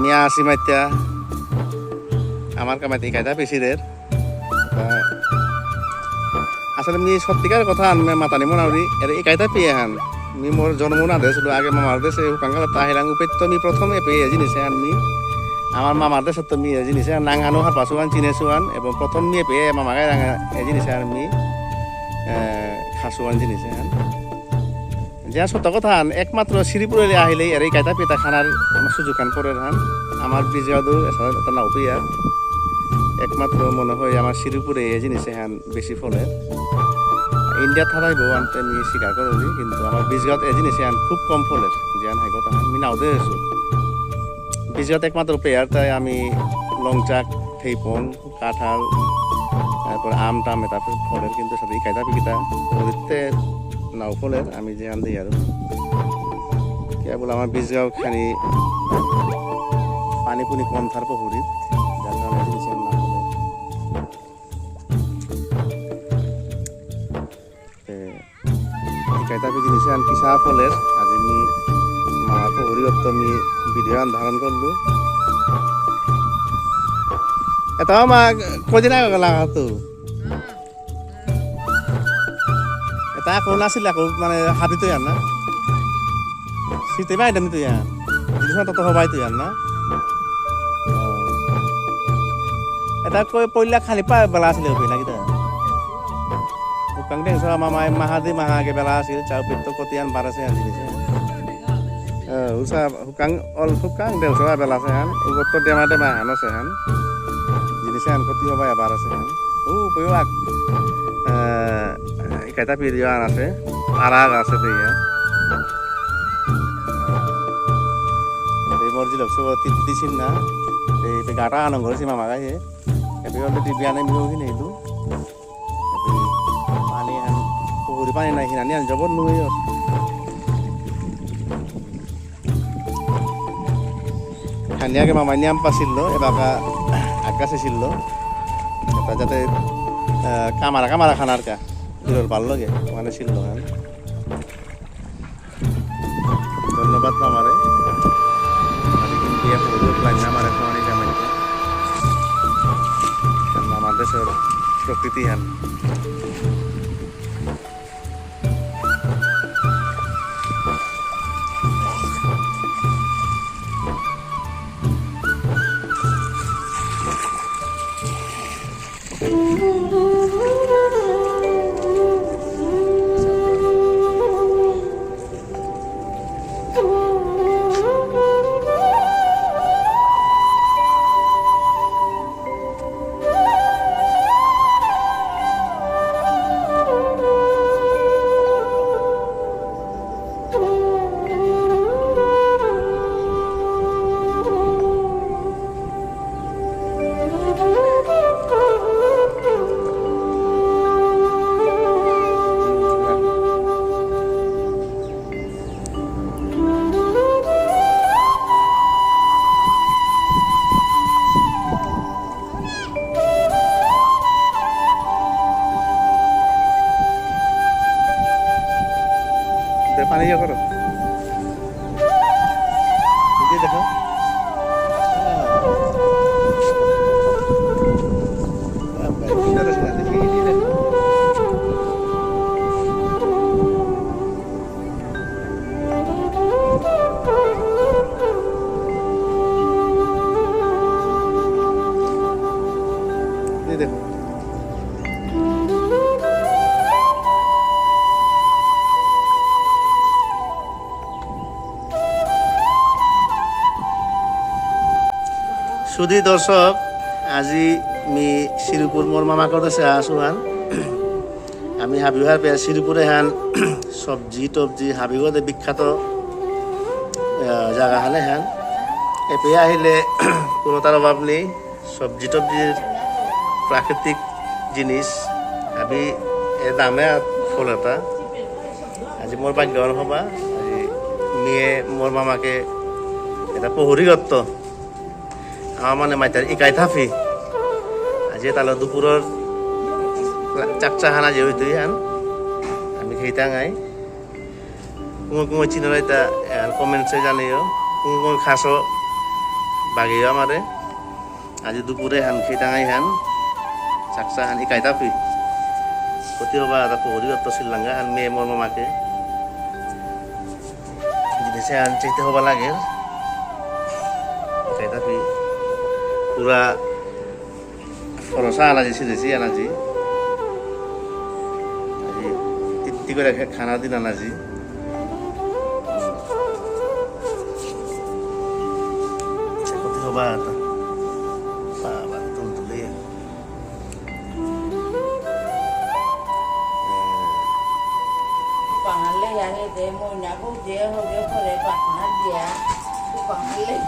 আমি আসি মাইত্যা। আমার কামাইতে ইকাইতা বেশিদের আসলে মি সত্যিকার কথা আনমে মাতানি মনাউরি এর ইকাইতা পেয়ে হান। মি মোর জন্ম না দেশ আগে মামার দেশে কাঙ্গালা তাহিলাং উপেত তো মি প্রথমে পেয়ে জিনিসে আন মি। আমার মামার দেশে তো মি এ জিনিসে নাংহানো হার পাশুয়ান চিনেছুয়ান এবং প্রথম মি পেয়ে মামাকে এ জিনিসে আর মি। খাসুয়ান জিনিসে আন। যা সত্য কথা আন একমাত্র শ্রীপুরে আহিলে আর এই কাইতা পেতা খানার সুযোগ খান পরে হান। আমার বিজয়াদু এটা নাও পেয়া। একমাত্র মনে হয় আমার শ্রীপুরে এই জিনিসে হান বেশি ফলে। ইন্ডিয়া থাকাইব, আনতে আমি স্বীকার করি কিন্তু আমার বীজগত এই জিনিসে আন খুব কম ফলের জিয়ান হাই কথা। আমি নাও দিয়েছ বীজগত একমাত্র পেয়ার তাই আমি লংচাক থেইপন কাঁঠাল, তারপর আম টাম এটা ফলের কিন্তু সাথে এই কায়দা ওদিতে আমি যে আন দিই আর কেবল আমার বীজগাঁও খানি পানি পুনি কম থার পুকুরিত যার কারণে জিনিসের নাম ফলে কাইতা পি জিনিসে আন কিসা ফলের আজি মি মা পুকুরিত আমি ভিডিও আন ধারণ করলু। এটা মা কদিন আগে তো। এটা আকৌ নাছিল আকৌ মানে হাবি তো না। শীতে বাই দামি তো ইয়ার জিনিস তত হবাই তো ইয়ার না। এটা কই পইলা খালি পা বেলা আছিল ওপি না কিটা উকাং দেং সা মামা মাহাদি মাহাগে বেলা আছিল চাউ পিত তো কতিয়ান আন জিনিস eh usa hukang ol hukang del sa bela sehan ugot to dema dema hano sehan জিনিস আন কতি হবাই আবার আছে হ্যাঁ ও পয়ক eh কাইতা পিরিয় আন আছে আরাগ আছে দিয়া এই মর্জি লোক সব দিছিল না। এই গাটা আনং ঘরছি মামা গায়ে এবে অলরেডি বিয়ানে মিলো কি নেইলু পানি আন পুকুরি পানি নাই হিনানি আন যাব নুই খানিয়াকে মামাই নিয়াম পাছিল এবার আকাশে ছিল যাতে কামারা কামারা খানার কা। বিরল ভালো লাগে? মানে ছিল হ্যাঁ। ধন্যবাদ মামারে আমাদের প্রকৃতি ইয়া সুধী দর্শক, আজি মি শ্রীপুর মোর মামাকর দেশে আসুহান আমি হাবিহার পেয়ে শ্রীপুরে হান সবজি টবজি হাবিগতে বিখ্যাত জায়গা হানে হান। এপে আহিলে কোনো তার অভাব নেই। সবজি টবজির প্রাকৃতিক জিনিস আমি এ দামে ফল এটা। আজি মোর ভাগ্যবান হবা। মিয়ে মোর মামাকে এটা পহরিগত্ত আমার মানে মাইতার ইকাই থাফি আজি তাহলে দুপুরের চাকচা হানা যে হইতে আন, আমি খেইতা গাই কুমো কুমো চিনারাইতা কমেন্টসে জানিও। কুমো কুমো খাসো বাগিও আমারে আজি দুপুরে হান খেয়ে টাঙাই হান চাকসা হান ইকাই তাপি ক্ষতি হবা এটা পহরি অত শ্রীলঙ্কা হান মেয়ে মোর মামাকে। জিনিসে হান চাইতে হবা লাগে। ইকাই পুরা ফরসা আনাজি সিজেছি আনাজি তিত্তি করে খানা দিন আনাজি হবা ko je ho ge pore patna dia. Tu pangalan.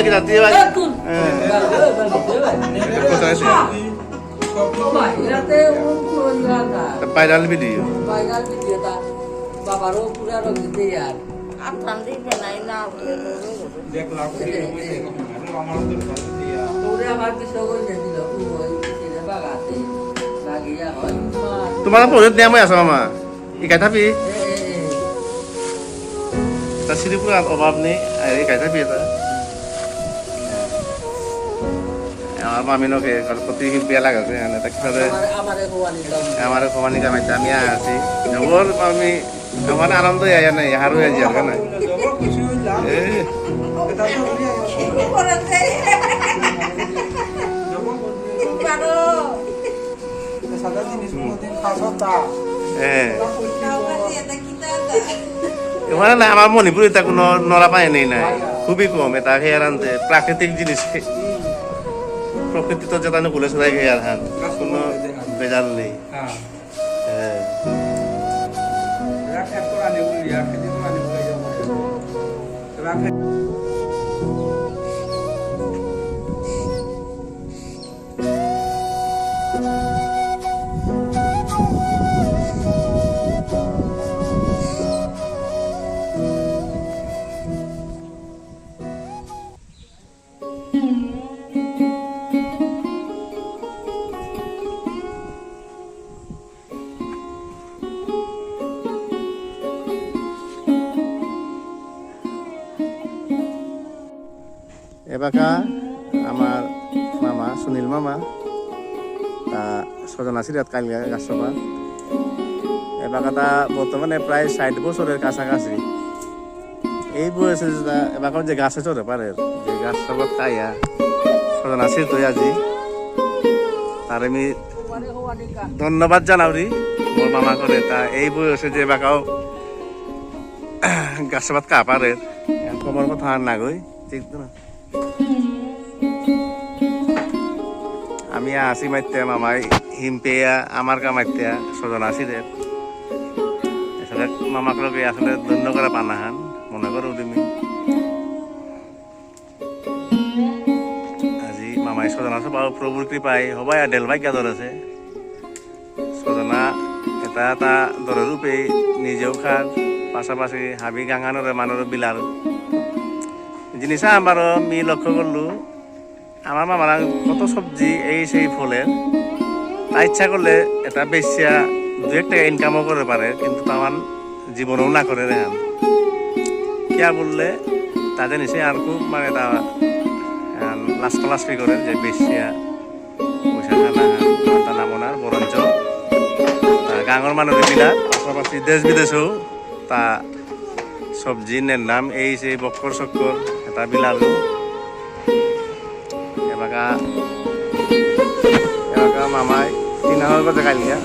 Eh. Eh. আমার করে দিল ওই দিলে বাগাতে লাগিয়া হয় মা তোমার পরে নিয়ম আছে মামা ইকাই থাপি এ তা সিঁড়ি পুরো অভাব নেই আর ইকাই থাপি এটা আমার মামি নকে প্রতি বিয়া লাগাছে এনে তা কীভাবে আমার আমার কামাইতে আমি আছি জবর আমি আমার আনন্দ আয়া নাই হারু আজি আর না মানে আমার মণিপুর এটা কোনো নরা পায় নেই নাই। খুবই কম এটা খেয়ার আনতে প্রাকৃতিক জিনিস প্রকৃতি তো যেটা গুলে সদাই আর হ্যাঁ? কোনো বেজাল নেই। হ্যাঁ। এবাকা আমার মামা, সুনীল মামা, তা স্বজন আশীর্বাদ কালিয়া গাছসভা এবাকা তা বর্তমানে প্রায় ষাট বছরের কাছাকাছি। এই বয়সে যেটা এবাকার যে গাছে চড়ে পারে, যে গাছ সবত খাইয়া স্বজন আশীর্বাদ হয়ে আজি, তার আমি ধন্যবাদ জানাওরি মোর মামা করে। তা এই বয়সে যে বাকাও গাছপাত কা পারে কমর কথা আর না গই, ঠিক তো না? আমি আসি মাইতে, মামাই হিম পেয়া, আমার কা মাইতে সজন আসিদের আসলে মামাক লগে আসলে ধন্য করে পানাহান মনে করো তুমি। আজি মামাই স্বজন আছে পাও প্রভুর কৃপায় হবাই আর ডেল ভাগ্য ধরেছে সজনা এটা এটা দরের রূপে নিজেও খার পাশাপাশি হাবি গাঙানোর মানোর বিলার জিনিস আমারও মি লক্ষ্য করলু আমার মামারা কত সবজি এই সেই ফলের তা ইচ্ছা করলে এটা বেশিয়া দু এক টাকা ইনকামও করে পারে কিন্তু আমার জীবনও না করে রেহান কিয়া বললে তাদের নিচে আর খুব মানে তা আহ, লাস্ট লাস্পি করে যে বেশিয়া বরঞ্চ গাঙর বিলাত পাশাপাশি দেশ বিদেশেও তা সবজি নাম এই সেই বক্কর চক্কর, এটা বিলালো। এবাকা এবাকা মামাই, তিন হাজার কথা কালিয়া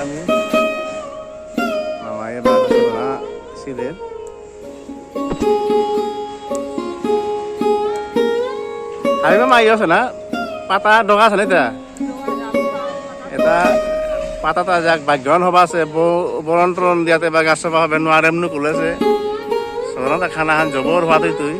harami. Mamaya ba na silir. মাই আছে না? পাতা ডগা আছে না এটা এটা পাতাটা যাক ভাগ্যৱান হবা আছে বৰণ তৰণ দিয়াতে বা গাছ সভা হবে নোয়ারেম নো কোলেছে চৰণা খানা খান জবৰ হোৱাতে তুই।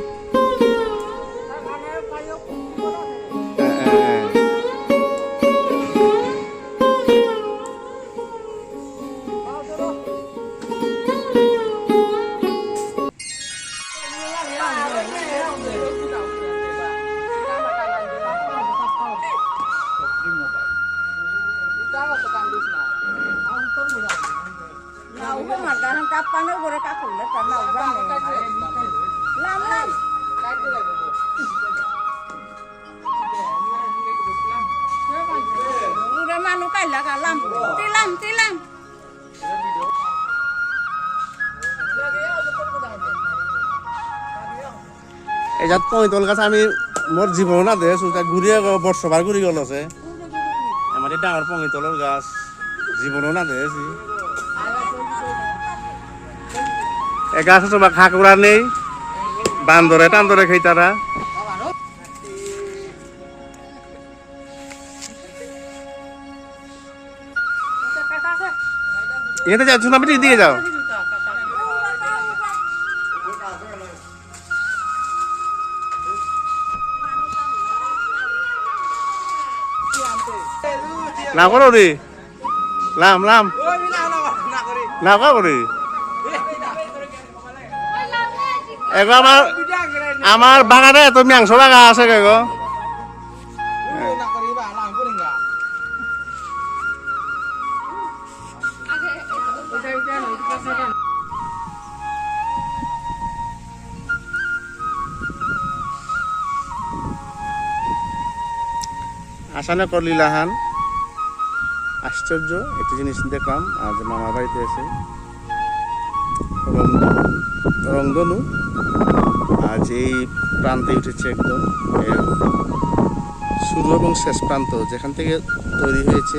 এই যাত পঁয়তল গাছ আমি মোর জীবন না দেছো তা ঘুরিয়ে বর্ষবার ঘুরি গেল আছে। আমার এই ডাঙর পঁয়তলের গাছ জীবনও না দেছি এ গাছ বা খাকুড়া নেই বান্দরে টান্দরে খাই তারা এতে যাচ্ছ না দিয়ে যাও। লাম করো রে। লাম লাম। লাম করো রে। এগো আমার আমার বাগানে এত মাংস লাগা আছে গে? আসানে করলিলাহান আশ্চর্য, একটি জিনিস দেখলাম আজ মামার বাড়িতে এসে রং- রংধনু আজ এই প্রান্তে উঠেছে একদম শুরু এবং শেষ প্রান্ত, যেখান থেকে তৈরি হয়েছে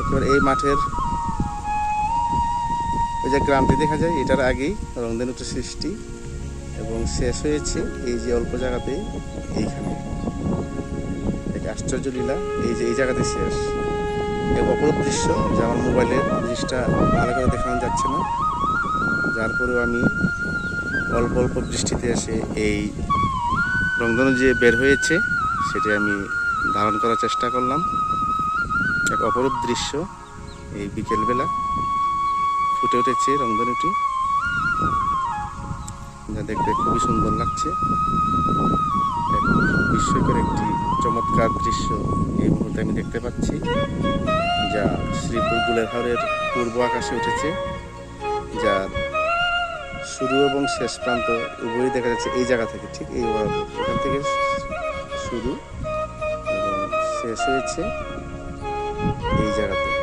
একেবারে এই মাঠের ওই যে গ্রামটি দেখা যায়, এটার আগেই রংধনুটির সৃষ্টি এবং শেষ হয়েছে এই যে অল্প জায়গাতেই এইখানে। এক আশ্চর্য লীলা, এই যে এই জায়গাতে শেষ। এক অপরূপ দৃশ্য যে আমার মোবাইলে জিনিসটা ভালো করে দেখানো যাচ্ছে না। যার পরেও আমি অল্প অল্প বৃষ্টিতে এসে এই রংধনু যে বের হয়েছে, সেটি আমি ধারণ করার চেষ্টা করলাম। এক অপরূপ দৃশ্য এই বিকেলবেলা ফুটে উঠেছে রংধনুটি যা দেখতে খুবই সুন্দর লাগছে। চমৎকার দৃশ্য এই মুহূর্তে আমি দেখতে পাচ্ছি, যা শ্রীপুর গুলেরহারের পূর্ব আকাশে উঠেছে যা শুরু এবং শেষ প্রান্ত উভয়ই দেখা যাচ্ছে এই জায়গা থেকে। ঠিক এই এখান থেকে শুরু এবং শেষ হয়েছে এই জায়গাতে।